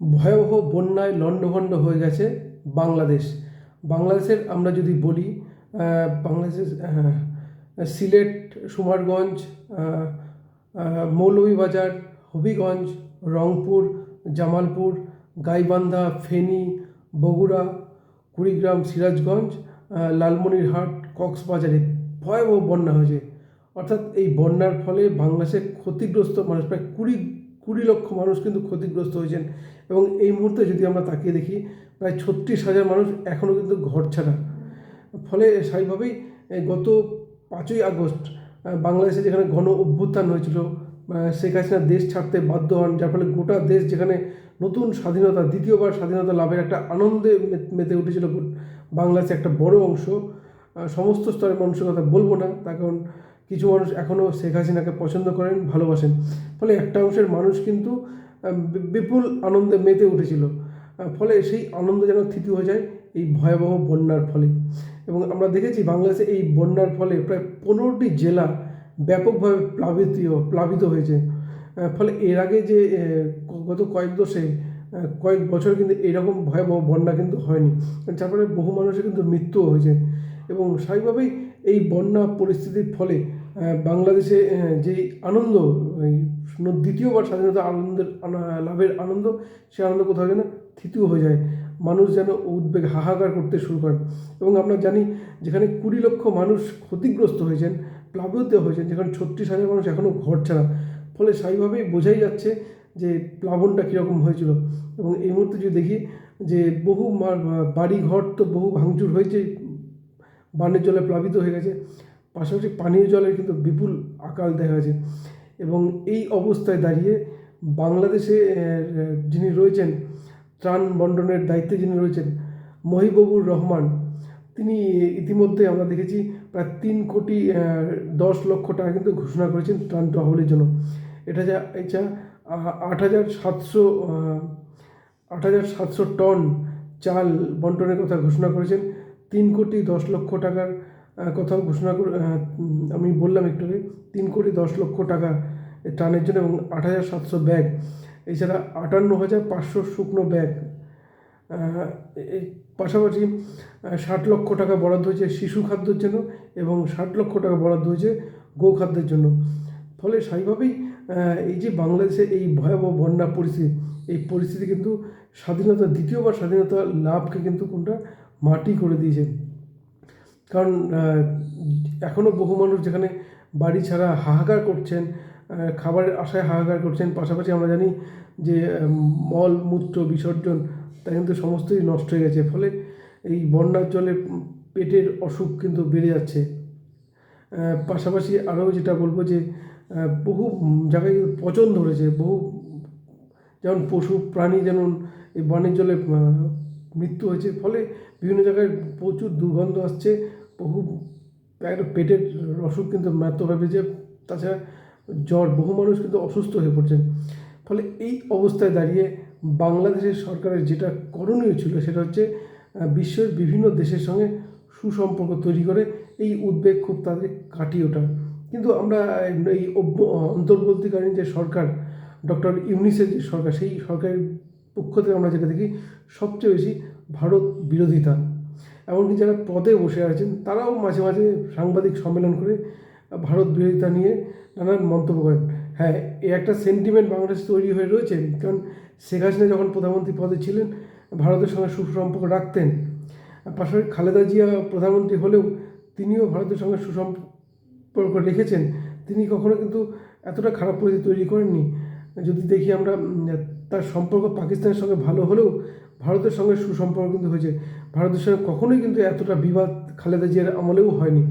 ভয়াবহ বন্যায় লণ্ডভণ্ড হয়ে গেছে বাংলাদেশ। বাংলাদেশের আমরা যদি বলি বাংলাদেশের সিলেট, সুমারগঞ্জ মৌলভীবাজার, হবিগঞ্জ, রংপুর, জামালপুর, গাইবান্ধা, ফেনী, বগুড়া, কুড়িগ্রাম, সিরাজগঞ্জ লালমনিরহাট, কক্সবাজারে ভয়াবহ বন্যা হয়েছে। অর্থাৎ এই বন্যার ফলে বাংলাদেশের ক্ষতিগ্রস্ত মানুষ প্রায় কুড়ি কুড়ি লক্ষ মানুষ কিন্তু ক্ষতিগ্রস্ত হয়েছেন। এবং এই মুহূর্তে যদি আমরা তাকিয়ে দেখি, প্রায় ছত্রিশ হাজার মানুষ এখনও কিন্তু ঘর ছাড়া ফলে স্বাভাবিকভাবেই গত পাঁচই আগস্ট বাংলাদেশে যেখানে ঘন অভ্যুত্থান হয়েছিল শেখ হাসিনা দেশ ছাড়তে বাধ্য হন, যার ফলে গোটা দেশ যেখানে নতুন স্বাধীনতা, দ্বিতীয়বার স্বাধীনতা লাভের একটা আনন্দে মেতে উঠেছিল বাংলাদেশে একটা বড় অংশ সমস্ত স্তরের মানুষের কথা বলব না, তার কারণ কিছু মানুষ এখনও শেখ হাসিনাকে পছন্দ করেন, ভালোবাসেন। ফলে একটা অংশের মানুষ কিন্তু বিপুল আনন্দে মেতে উঠেছিল। ফলে সেই আনন্দ যেন থিতি হয়ে যায় এই ভয়াবহ বন্যার ফলে। এবং আমরা দেখেছি বাংলাদেশে এই বন্যার ফলে প্রায় পনেরোটি জেলা ব্যাপকভাবে প্লাবিত প্লাবিত হয়েছে। ফলে এর আগে যে গত কয়েক দশে কয়েক বছর কিন্তু এইরকম ভয়াবহ বন্যা কিন্তু হয়নি। যার ফলে বহু মানুষের কিন্তু মৃত্যুও হয়েছে। এবং স্বাভাবিকভাবেই এই বন্যা পরিস্থিতির ফলে বাংলাদেশে যেই আনন্দ দ্বিতীয়বার স্বাধীনতা আনন্দের লাভের আনন্দ সে আনন্দ কোথাও যেন থিতু হয়ে যায়। মানুষ যেন উদ্বেগ, হাহাকার করতে শুরু করেন। এবং আমরা জানি, যেখানে কুড়ি লক্ষ মানুষ ক্ষতিগ্রস্ত হয়েছেন, প্লাবিত হয়েছেন, যেখানে ছত্রিশ হাজার মানুষ এখনও ঘর ছাড়া। ফলে স্বাভাবিকভাবেই বোঝাই যাচ্ছে যে প্লাবনটা কীরকম হয়েছিল। এবং এই মুহূর্তে যদি দেখি যে বহু বাড়ি ঘর তো বহু ভাঙচুর হয়েছে বানের জলে প্লাবিত হয়ে গেছে। পাশাপাশি পানীয় জলের কিন্তু বিপুল আকাল দেখা গেছে। এবং এই অবস্থায় দাঁড়িয়ে বাংলাদেশে যিনি রয়েছেন, ত্রাণ বন্টনের দায়িত্বে যিনি রয়েছেন, মহিবুবুর রহমান, তিনি ইতিমধ্যে আমরা দেখেছি প্রায় তিন কোটি দশ লক্ষ টাকা কিন্তু ঘোষণা করেছেন ত্রাণ তহবিলের জন্য। এটা যা, এটা আট হাজার সাতশো আট হাজার সাতশো টন চাল বন্টনের কথা ঘোষণা করেছেন। তিন কোটি দশ লক্ষ টাকার কথাও ঘোষণা করে আমি বললাম একটু আগে, তিন কোটি দশ লক্ষ টাকা ত্রাণের জন্য এবং আট হাজার সাতশো ব্যাগ। এছাড়া আটান্ন হাজার পাঁচশো শুকনো ব্যাগ। পাশাপাশি ষাট লক্ষ টাকা বরাদ্দ হয়েছে শিশু খাদ্যের জন্য এবং ষাট লক্ষ টাকা বরাদ্দ হয়েছে গো খাদ্যের জন্য। ফলে স্বাভাবিকভাবেই এই যে বাংলাদেশে এই ভয়াবহ বন্যা পরিস্থিতি, এই পরিস্থিতি কিন্তু স্বাধীনতা, দ্বিতীয়বার স্বাধীনতা লাভকে কিন্তু কোনটা মাটি করে দিয়েছে। কারণ এখনও বহু মানুষ যেখানে বাড়ি ছাড়া হাহাকার করছেন খাবারের আশায় হাহাকার করছেন, পাশাপাশি আমরা জানি যে মল, মূত্র, বিসর্জন, তা কিন্তু সমস্তই নষ্ট হয়ে গেছে। ফলে এই বন্যার জলে পেটের অসুখ কিন্তু বেড়ে যাচ্ছে। পাশাপাশি আরও যেটা বলব যে বহু জায়গায় পচন ধরেছে, বহু, যেমন পশু, প্রাণী যেমন এই বনের জলে মৃত্যু হয়েছে, ফলে বিভিন্ন জায়গায় প্রচুর দুর্গন্ধ আসছে। বহু একটা পেটের অসুখ কিন্তু মারাত্মক যে তাছাড়া জ্বর, বহু মানুষ কিন্তু অসুস্থ হয়ে পড়ছেন। ফলে এই অবস্থায় দাঁড়িয়ে বাংলাদেশের সরকারের যেটা করণীয় ছিল সেটা হচ্ছে বিশ্বের বিভিন্ন দেশের সঙ্গে সুসম্পর্ক তৈরি করে এই উদ্বেগ খুব তাদের কাটিয়ে ওঠা। কিন্তু আমরা এই অন্তর্বর্তীকালীন যে সরকার, ডক্টর ইউনিসের যে সরকার, সেই সরকারের পক্ষ থেকে আমরা যেটা দেখি, সবচেয়ে বেশি ভারত বিরোধিতা। এমনকি যারা পদে বসে আছেন, তারাও মাঝে মাঝে সাংবাদিক সম্মেলন করে ভারত বিরোধিতা নিয়ে নানান মন্তব্য করেন। হ্যাঁ এই একটা সেন্টিমেন্ট বাংলাদেশ তৈরি হয়ে রয়েছে, কারণ শেখ হাসিনা যখন প্রধানমন্ত্রী পদে ছিলেন, ভারতের সঙ্গে সুসম্পর্ক রাখতেন। পাশাপাশি খালেদা জিয়া প্রধানমন্ত্রী হলেও তিনিও ভারতের সঙ্গে সুসম্পর্ক রেখেছেন। তিনি কখনো কিন্তু এতটা খারাপ পরিস্থিতি তৈরি করেননি। যদি দেখি আমরা তার সম্পর্ক পাকিস্তানের সঙ্গে ভালো হলেও ভারতের সঙ্গে সুসম্পর্ক কিন্তু হয়েছে। ভারতের সঙ্গে কখনোই কিন্তু এতটা বিবাদ খালেদা জিয়ার আমলেও হয়নি।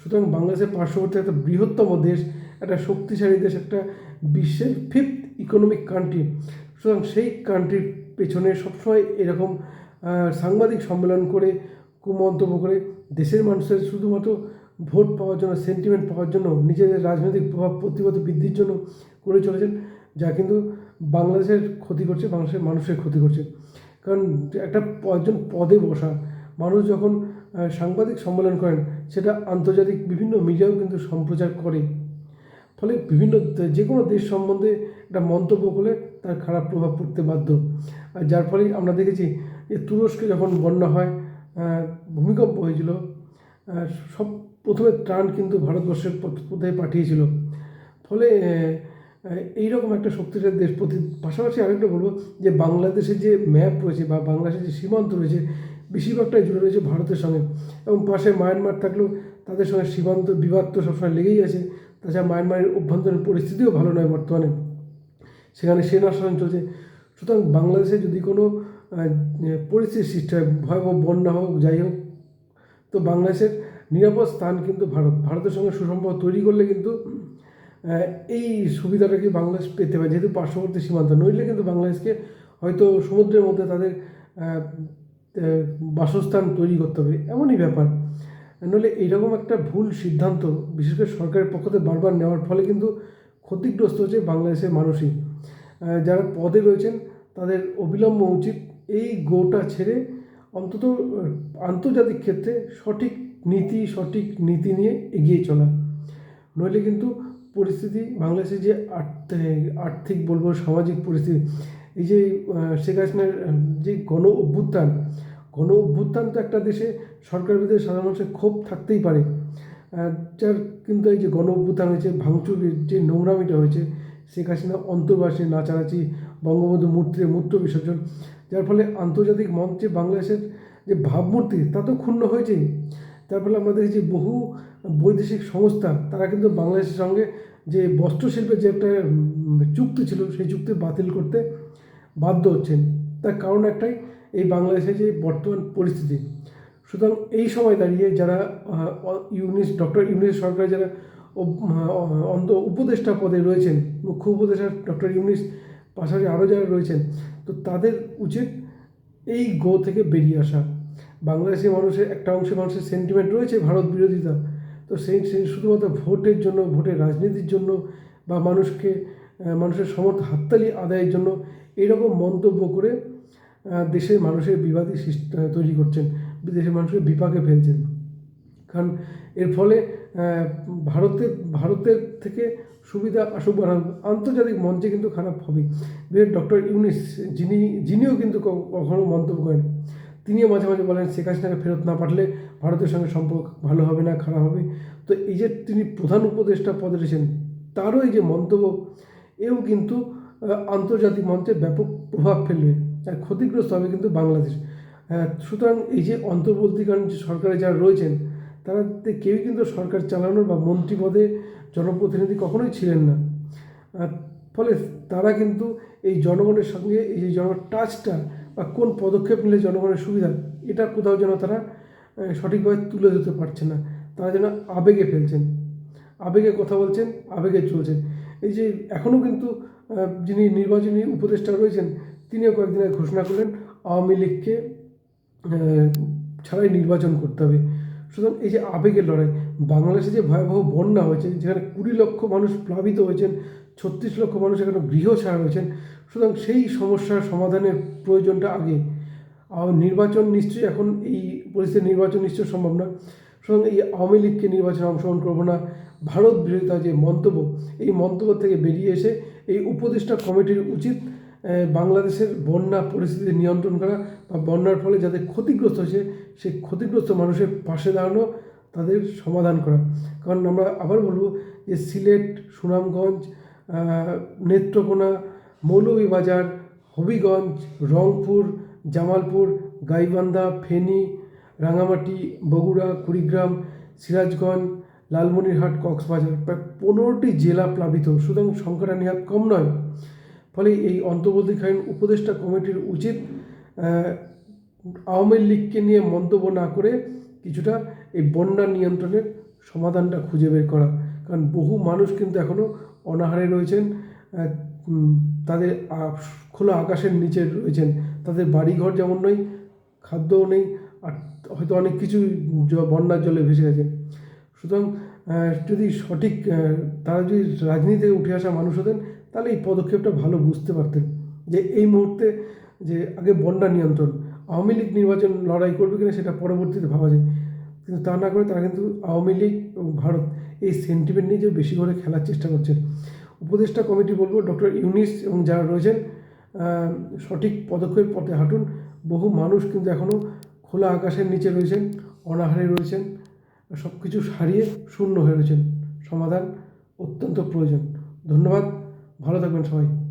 সুতরাং বাংলাদেশের পার্শ্ববর্তী একটা বৃহত্তম দেশ, একটা শক্তিশালী দেশ, একটা বিশ্বের ফিফথ ইকোনমিক কান্ট্রি সুতরাং সেই কান্ট্রির পেছনে সবসময় এরকম সাংবাদিক সম্মেলন করে, কুমন্তব্য করে দেশের মানুষের শুধুমাত্র ভোট পাওয়ার জন্য সেন্টিমেন্ট পাওয়ার জন্য, নিজেদের রাজনৈতিক প্রভাব প্রতিপত্তি বৃদ্ধির জন্য করে চলেছেন। যা কিন্তু বাংলাদেশের ক্ষতি করছে, বাংলাদেশের মানুষের ক্ষতি করছে। কারণ একটা একজন পদে বসা মানুষ যখন সাংবাদিক সম্মেলন করেন, সেটা আন্তর্জাতিক বিভিন্ন মিডিয়াও কিন্তু সম্প্রচার করে। ফলে বিভিন্ন যে কোনো দেশ সম্বন্ধে একটা মন্তব্য করলে তার খারাপ প্রভাব পড়তে বাধ্য। আর যার ফলে আমরা দেখেছি যে তুরস্কে যখন বন্যা হয় ভূমিকম্প হয়েছিল সব প্রথমে ত্রাণ কিন্তু ভারতবর্ষের পথে পাঠিয়েছিল। ফলে এই রকম একটা শক্তিশালী দেশ প্রতি পাশাপাশি আরেকটা বলব যে বাংলাদেশের যে ম্যাপ রয়েছে বা বাংলাদেশের যে সীমান্ত রয়েছে, বেশিরভাগটাই জুড়ে রয়েছে ভারতের সঙ্গে। এবং পাশে মায়ানমার থাকলেও তাদের সঙ্গে সীমান্ত বিবাদ তো সবসময় লেগেই আছে। তাছাড়া মায়ানমারের অভ্যন্তরীণ পরিস্থিতিও ভালো নয় বর্তমানে। সেখানে সেনা শাসন চলছে। সুতরাং বাংলাদেশে যদি কোনো পরিস্থিতির সৃষ্টি হয়, ভয়াবহ বন্যা হোক, যাই হোক, তো বাংলাদেশের নিরাপদ স্থান কিন্তু ভারত। ভারতের সঙ্গে সুসম্পর্ক তৈরি করলে কিন্তু এই সুবিধাটা কি বাংলাদেশ পেতে পারে? যেহেতু পার্শ্ববর্তী সীমান্ত, নইলে কিন্তু বাংলাদেশকে হয়তো সমুদ্রের মধ্যে তাদের বাসস্থান তৈরি করতে হবে। এমনই ব্যাপার। নইলে এইরকম একটা ভুল সিদ্ধান্ত, বিশেষ করে সরকারের পক্ষ থেকে বারবার নেওয়ার ফলে কিন্তু ক্ষতিগ্রস্ত হচ্ছে বাংলাদেশের মানুষই। যারা পদে রয়েছেন, তাদের অবিলম্ব উচিত এই গোটা ছেড়ে অন্তত আন্তর্জাতিক ক্ষেত্রে সঠিক নীতি সঠিক নীতি নিয়ে এগিয়ে চলা। নইলে কিন্তু পরিস্থিতি, বাংলাদেশের যে আর্থ- আর্থিক বলব, সামাজিক পরিস্থিতি, এই যে শেখ হাসিনার যে গণ অভ্যুত্থান গণ অভ্যুত্থান তো একটা দেশে সরকার বিরুদ্ধে সাধারণ মানুষের ক্ষোভ থাকতেই পারে। যার কিন্তু এই যে গণ অভ্যুত্থান হয়েছে, ভাঙচুরের যে নোংরামিটা হয়েছে, শেখ হাসিনা অন্তর্বাসী, নাচানাচি, বঙ্গবন্ধু মূর্তিতে মূর্ত বিসর্জন, যার ফলে আন্তর্জাতিক মঞ্চে বাংলাদেশের যে ভাবমূর্তি, তা তো ক্ষুণ্ণ হয়েছেই। তার ফলে আমাদের যে বহু বৈদেশিক সংস্থা তারা কিন্তু বাংলাদেশের সঙ্গে যে বস্ত্রশিল্পের যে একটা চুক্তি ছিল, সেই চুক্তি বাতিল করতে বাধ্য হচ্ছেন। তার কারণ একটাই, এই বাংলাদেশের যে বর্তমান পরিস্থিতি। সুতরাং এই সময় দাঁড়িয়ে যারা ইউনিস, ডক্টর ইউনিস সরকার যারা অন্ত উপদেষ্টা পদে রয়েছেন, মুখ্য উপদেষ্টা ডক্টর ইউনিস পাশাপাশি আরও যারা রয়েছেন, তো তাদের উচিত এই গো থেকে বেরিয়ে আসা। বাংলাদেশের মানুষের, একটা অংশের মানুষের সেন্টিমেন্ট রয়েছে ভারত বিরোধিতা। তো সেই সেই শুধুমাত্র ভোটের জন্য, ভোটের রাজনীতির জন্য বা মানুষকে মানুষের সমর্থ, হাততালি আদায়ের জন্য এরকম মন্তব্য করে দেশের মানুষের বিবাদী তৈরি করছেন দেশের মানুষকে বিপাকে ফেলছেন। কারণ এর ফলে ভারতের ভারতের থেকে সুবিধা আসুক আন্তর্জাতিক মঞ্চে কিন্তু খারাপ হবে ডক্টর ইউনিস, যিনি, যিনিও কিন্তু কখনো মন্তব্য করেন। তিনিও মাঝে মাঝে বলেন, শেখ হাসিনাকে ফেরত না পাঠালে ভারতের সঙ্গে সম্পর্ক ভালো হবে না, খারাপ হবে? তো এই যে তিনি প্রধান উপদেষ্টা পদে রয়েছেন, তারও এই যে মন্তব্য, এও কিন্তু আন্তর্জাতিক মঞ্চে ব্যাপক প্রভাব ফেলবে আর ক্ষতিগ্রস্ত হবে কিন্তু বাংলাদেশ। সুতরাং এই যে অন্তর্বর্তীকালীন যে সরকারে যারা রয়েছেন তারা কেউই কিন্তু সরকার চালানোর বা মন্ত্রী পদে জনপ্রতিনিধি কখনোই ছিলেন না। ফলে তারা কিন্তু এই জনগণের সঙ্গে, এই যে জন টাচটা বা কোন পদক্ষেপ নিলে জনগণের সুবিধা, এটা কোথাও যেন তারা সঠিকভাবে তুলে ধরতে পারছে না। তারা যেন আবেগে ফেলছেন। আবেগে কথা বলছেন, আবেগে চলছেন। এই যে এখনও কিন্তু যিনি নির্বাচনী উপদেষ্টা রয়েছেন, তিনিও কয়েকদিন আগে ঘোষণা করলেন, আওয়ামী লীগকে ছাড়াই নির্বাচন করতে হবে। সুতরাং এই যে আবেগের লড়াই, বাংলাদেশে যে ভয়াবহ বন্যা হয়েছে, যেখানে কুড়ি লক্ষ মানুষ প্লাবিত হয়েছেন, ছত্রিশ লক্ষ মানুষ এখানে গৃহ ছাড়া হয়েছেন সুতরাং সেই সমস্যার সমাধানের প্রয়োজনটা আগে নির্বাচন নিশ্চয়ই এখন এই পরিস্থিতির নির্বাচন নিশ্চয়ই সম্ভব না। সুতরাং এই আওয়ামী লীগকে নির্বাচনে অংশগ্রহণ করব না। ভারত বিরোধিতা যে মন্তব্য, এই মন্তব্য থেকে বেরিয়ে এসে এই উপদেষ্টা কমিটির উচিত বাংলাদেশের বন্যা পরিস্থিতি নিয়ন্ত্রণ করা বা বন্যার ফলে যাদের ক্ষতিগ্রস্ত হয়েছে, সেই ক্ষতিগ্রস্ত মানুষের পাশে দাঁড়ানো, তাদের সমাধান করা। কারণ আমরা আবার বলব যে সিলেট, সুনামগঞ্জ নেত্রকোনা, মৌলভীবাজার, হবিগঞ্জ, রংপুর জামালপুর, গাইবান্ধা, ফেনী, রাঙামাটি, বগুড়া, কুড়িগ্রাম, সিরাজগঞ্জ, লালমনিরহাট, কক্সবাজার প্রায় পনেরোটি জেলা প্লাবিত। সুতরাং সংখ্যাটা নেহাত কম নয়। ফলে এই অন্তর্বর্তীকালীন উপদেষ্টা কমিটির উচিত আওয়ামী লীগকে নিয়ে মন্তব্য না করে কিছুটা এই বন্যা নিয়ন্ত্রণের সমাধানটা খুঁজে বের করা। কারণ বহু মানুষ কিন্তু এখনও অনাহারে রয়েছেন তাদের খোলা আকাশের নিচে রয়েছেন। তাদের বাড়িঘর যেমন নেই, খাদ্যও নেই, আর হয়তো অনেক কিছু জ- বন্যার জলে ভেসে গেছে। সুতরাং যদি সঠিক তারা যদি রাজনীতিতে উঠে আসা মানুষ হতেন, তাহলে এই পদক্ষেপটা ভালো বুঝতে পারতেন যে এই মুহূর্তে যে আগে বন্যা নিয়ন্ত্রণ, আওয়ামী লীগ নির্বাচন লড়াই করবে কিনা সেটা পরবর্তীতে ভাবা যায়। কিন্তু তা না করে তারা কিন্তু আওয়ামী লীগ এবং ভারত এই সেন্টিমেন্ট নিয়ে যে বেশি করে খেলার চেষ্টা করছেন। উপদেষ্টা কমিটি বলব, ডক্টর ইউনিস এবং যারা রয়েছেন সঠিক পদক্ষেপ পথে হাঁটুন। বহু মানুষ কিন্তু এখনও খোলা আকাশের নিচে রয়েছেন, অনাহারে রয়েছেন সব কিছু সারিয়ে শূন্য হয়ে রয়েছেন। সমাধান অত্যন্ত প্রয়োজন। ধন্যবাদ। ভালো থাকবেন সবাই।